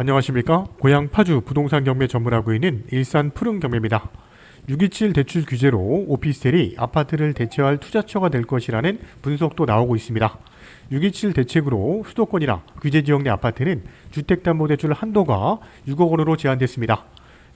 안녕하십니까. 고향 파주 부동산 경매 전문하고 있는 일산 푸른 경매입니다. 627 대출 규제로 오피스텔이 아파트를 대체할 투자처가 될 것이라는 분석도 나오고 있습니다. 627 대책으로 수도권이나 규제 지역 내 아파트는 주택담보대출 한도가 6억 원으로 제한됐습니다.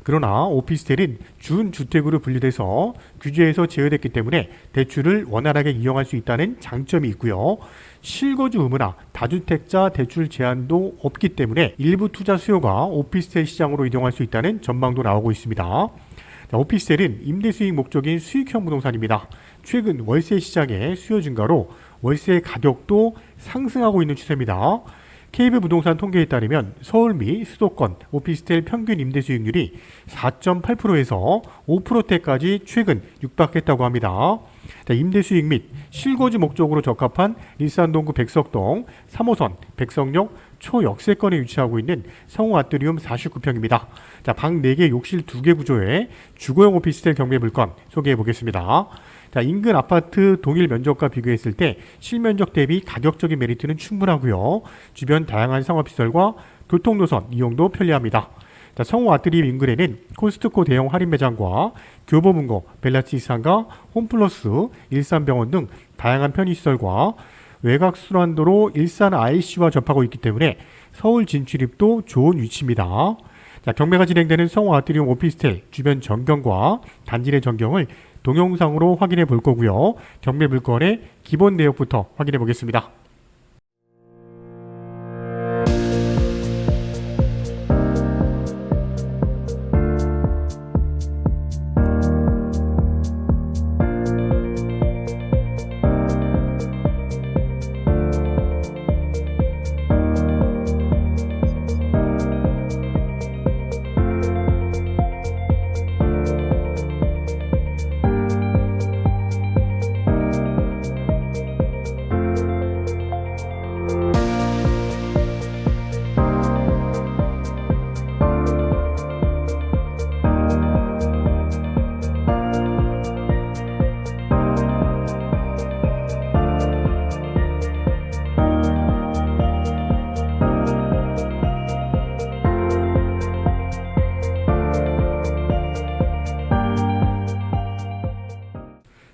그러나 오피스텔은 준주택으로 분류돼서 규제에서 제외됐기 때문에 대출을 원활하게 이용할 수 있다는 장점이 있고요. 실거주 의무나 다주택자 대출 제한도 없기 때문에 일부 투자 수요가 오피스텔 시장으로 이동할 수 있다는 전망도 나오고 있습니다. 자, 오피스텔은 임대 수익 목적인 수익형 부동산입니다. 최근 월세 시장의 수요 증가로 월세 가격도 상승하고 있는 추세입니다. KB 부동산 통계에 따르면 서울 및 수도권 오피스텔 평균 임대 수익률이 4.8%에서 5%대까지 최근 육박했다고 합니다. 자, 임대 수익 및 실거주 목적으로 적합한 일산동구 백석동 3호선 백석역 초역세권에 위치하고 있는 성우 아트리움 49평입니다. 자, 방 4개, 욕실 2개 구조의 주거용 오피스텔 경매 물건 소개해 보겠습니다. 자, 인근 아파트 동일 면적과 비교했을 때 실면적 대비 가격적인 메리트는 충분하고요. 주변 다양한 상업시설과 교통노선 이용도 편리합니다. 자, 성우 아트리움 인근에는 코스트코 대형 할인 매장과 교보문고, 벨라치상가, 홈플러스, 일산병원 등 다양한 편의시설과 외곽 순환도로 일산 IC와 접하고 있기 때문에 서울 진출입도 좋은 위치입니다. 자, 경매가 진행되는 성우 아트리움 오피스텔 주변 전경과 단지 내 전경을 동영상으로 확인해 볼 거고요. 경매 물건의 기본 내역부터 확인해 보겠습니다.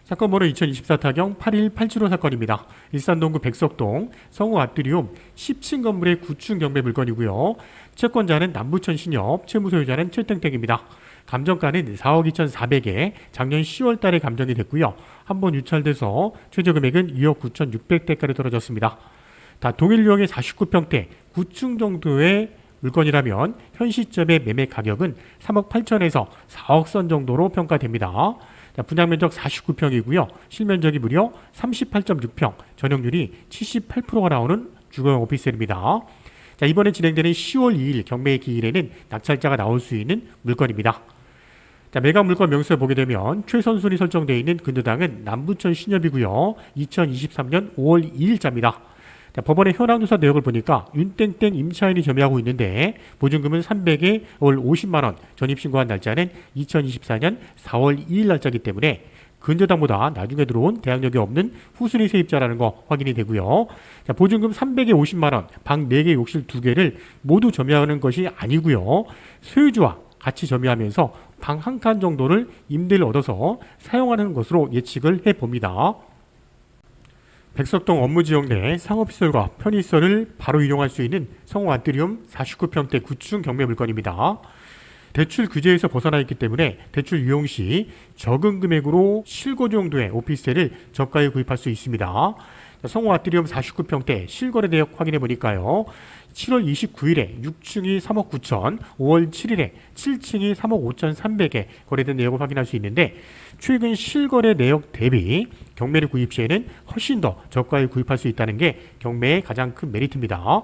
사건 번호 2024 타경 81875 사건입니다. 일산동구 백석동 성우 아트리움 10층 건물의 9층 경매 물건이고요. 채권자는 남부천 신협, 채무소유자는 최땡땡입니다. 감정가는 4억 2,400에 작년 10월 달에 감정이 됐고요. 한 번 유찰돼서 최저 금액은 2억 9,600대까지 떨어졌습니다. 다 동일 유형의 49평대 9층 정도의 물건이라면 현 시점의 매매 가격은 3억 8천에서 4억 선 정도로 평가됩니다. 자, 분양 면적 49평이고요. 실면적이 무려 38.6평, 전용률이 78%가 나오는 주거용 오피스텔입니다. 자, 이번에 진행되는 10월 2일 경매 기일에는 낙찰자가 나올 수 있는 물건입니다. 자, 매각 물건 명세에 보게 되면 최선순위 설정되어 있는 근저당은 남부천 신협이고요. 2023년 5월 2일자입니다. 자, 법원의 현황 조사 내역을 보니까 윤땡땡 임차인이 점유하고 있는데 보증금은 300에 월 50만 원, 전입 신고한 날짜는 2024년 4월 2일 날짜이기 때문에 근저당보다 나중에 들어온 대항력이 없는 후순위 세입자라는 거 확인이 되고요. 자, 보증금 300에 50만 원, 방 4개, 욕실 2개를 모두 점유하는 것이 아니고요. 소유주와 같이 점유하면서 방 한 칸 정도를 임대를 얻어서 사용하는 것으로 예측을 해 봅니다. 백석동 업무지역 내 상업시설과 편의시설을 바로 이용할 수 있는 성호 아트리움 49평대 9층 경매 물건입니다. 대출 규제에서 벗어나 있기 때문에 대출 이용 시 적은 금액으로 실거주 정도의 오피스텔을 저가에 구입할 수 있습니다. 성호 아트리움 49평대 실거래 내역 확인해 보니까요. 7월 29일에 6층이 3억 9천, 5월 7일에 7층이 3억 5천 3백에 거래된 내역을 확인할 수 있는데 최근 실거래 내역 대비 경매를 구입 시에는 훨씬 더 저가에 구입할 수 있다는 게 경매의 가장 큰 메리트입니다.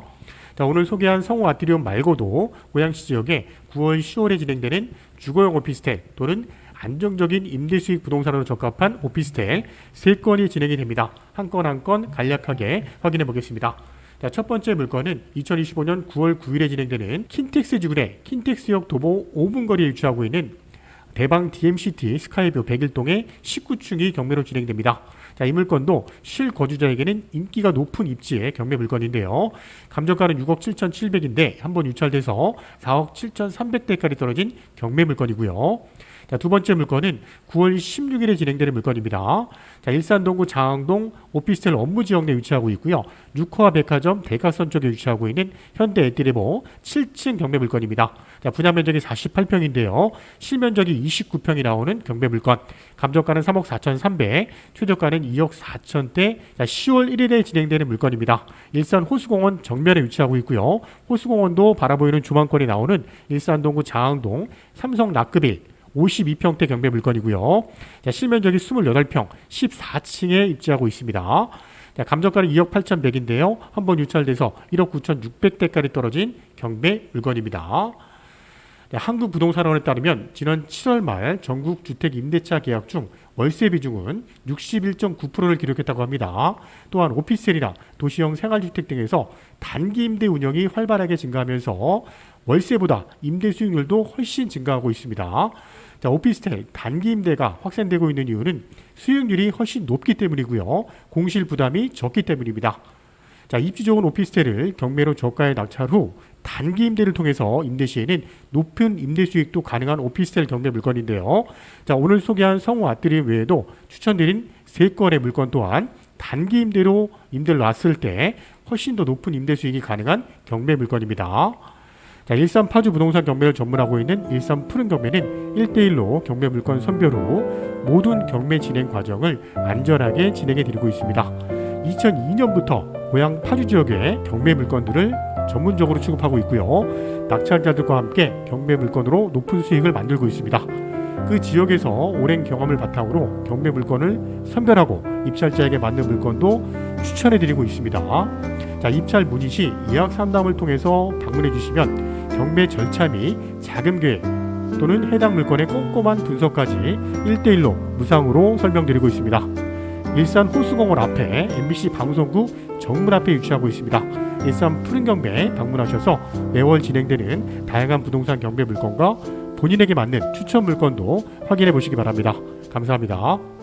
자, 오늘 소개한 성우 아트리움 말고도 고양시 지역에 9월 10월에 진행되는 주거용 오피스텔 또는 안정적인 임대 수익 부동산으로 적합한 오피스텔 세 건이 진행이 됩니다. 한 건 한 건 간략하게 확인해 보겠습니다. 자, 첫 번째 물건은 2025년 9월 9일에 진행되는 킨텍스 지구내 킨텍스역 도보 5분 거리에 위치하고 있는 대방 DMCT 스카이뷰 101동의 19층이 경매로 진행됩니다. 자, 이 물건도 실거주자에게는 인기가 높은 입지의 경매 물건인데요. 감정가는 6억 7,700인데 한 번 유찰돼서 4억 7,300대까지 떨어진 경매 물건이고요. 자, 두 번째 물건은 9월 16일에 진행되는 물건입니다. 자, 일산 동구 장항동 오피스텔 업무 지역 내 위치하고 있고요. 6호와 백화점 대가선 쪽에 위치하고 있는 현대 에티레보 7층 경매 물건입니다. 자, 분야 면적이 48평인데요. 실면적이 29평이 나오는 경매 물건. 감정가는 3억 4,300, 최저가는 2억 4천대. 자, 10월 1일에 진행되는 물건입니다. 일산 호수공원 정면에 위치하고 있고요. 호수공원도 바라보이는 주방권이 나오는 일산 동구 장항동 삼성 라크빌 52평대 경매 물건이고요. 자, 실면적이 28평, 14층에 입지하고 있습니다. 자, 감정가는 2억 8,100인데요. 한번 유찰돼서 1억 9,600대까지 떨어진 경매 물건입니다. 네, 한국부동산원에 따르면 지난 7월 말 전국 주택 임대차 계약 중 월세 비중은 61.9%를 기록했다고 합니다. 또한 오피스텔이나 도시형 생활주택 등에서 단기 임대 운영이 활발하게 증가하면서 월세보다 임대 수익률도 훨씬 증가하고 있습니다. 자, 오피스텔 단기 임대가 확산되고 있는 이유는 수익률이 훨씬 높기 때문이고요. 공실 부담이 적기 때문입니다. 자, 입지 좋은 오피스텔을 경매로 저가에 낙찰 후 단기 임대를 통해서 임대 시에는 높은 임대 수익도 가능한 오피스텔 경매 물건인데요. 자, 오늘 소개한 성우 아트리 외에도 추천드린 세 건의 물건 또한 단기 임대로 임대를 놨을 때 훨씬 더 높은 임대 수익이 가능한 경매 물건입니다. 자, 일산 파주 부동산 경매를 전문하고 있는 일산 푸른 경매는 1대1로 경매 물건 선별 후 모든 경매 진행 과정을 안전하게 진행해 드리고 있습니다. 2002년부터 고향 파주 지역의 경매 물건들을 전문적으로 취급하고 있고요. 낙찰자들과 함께 경매 물건으로 높은 수익을 만들고 있습니다. 그 지역에서 오랜 경험을 바탕으로 경매 물건을 선별하고 입찰자에게 맞는 물건도 추천해 드리고 있습니다. 자, 입찰 문의 시 예약 상담을 통해서 방문해 주시면 경매 절차 및 자금 계획 또는 해당 물건의 꼼꼼한 분석까지 1대1로 무상으로 설명드리고 있습니다. 일산 호수공원 앞에 MBC 방송국 정문 앞에 위치하고 있습니다. 일산 푸른 경매 방문하셔서 매월 진행되는 다양한 부동산 경매 물건과 본인에게 맞는 추천 물건도 확인해 보시기 바랍니다. 감사합니다.